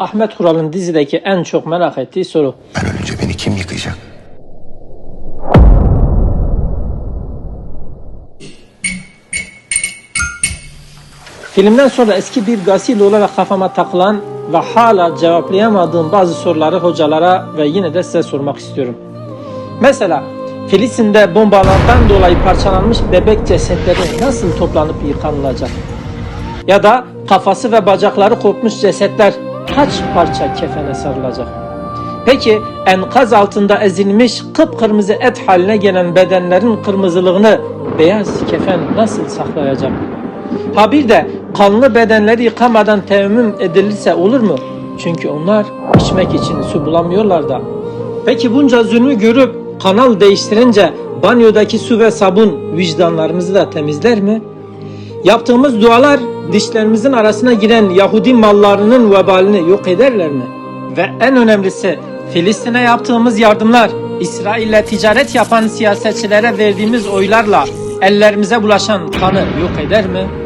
Ahmet Kural'ın dizideki en çok merak ettiği soru. Ben ölünce beni kim yıkayacak? Filmden sonra eski bir gasil olarak kafama takılan ve hala cevaplayamadığım bazı soruları hocalara ve yine de size sormak istiyorum. Mesela Filistin'de bombalardan dolayı parçalanmış bebek cesetleri nasıl toplanıp yıkanılacak? Ya da kafası ve bacakları kopmuş cesetler kaç parça kefene sarılacak? Peki enkaz altında ezilmiş kıpkırmızı et haline gelen bedenlerin kırmızılığını beyaz kefen nasıl saklayacak? Ha bir de kanlı bedenleri yıkamadan temmüm edilirse olur mu? Çünkü onlar içmek için su bulamıyorlar da. Peki bunca zulmü görüp kanal değiştirince banyodaki su ve sabun vicdanlarımızı da temizler mi? Yaptığımız dualar dişlerimizin arasına giren Yahudi mallarının vebalini yok ederler mi? Ve en önemlisi Filistin'e yaptığımız yardımlar İsrail'le ticaret yapan siyasetçilere verdiğimiz oylarla ellerimize bulaşan kanı yok eder mi?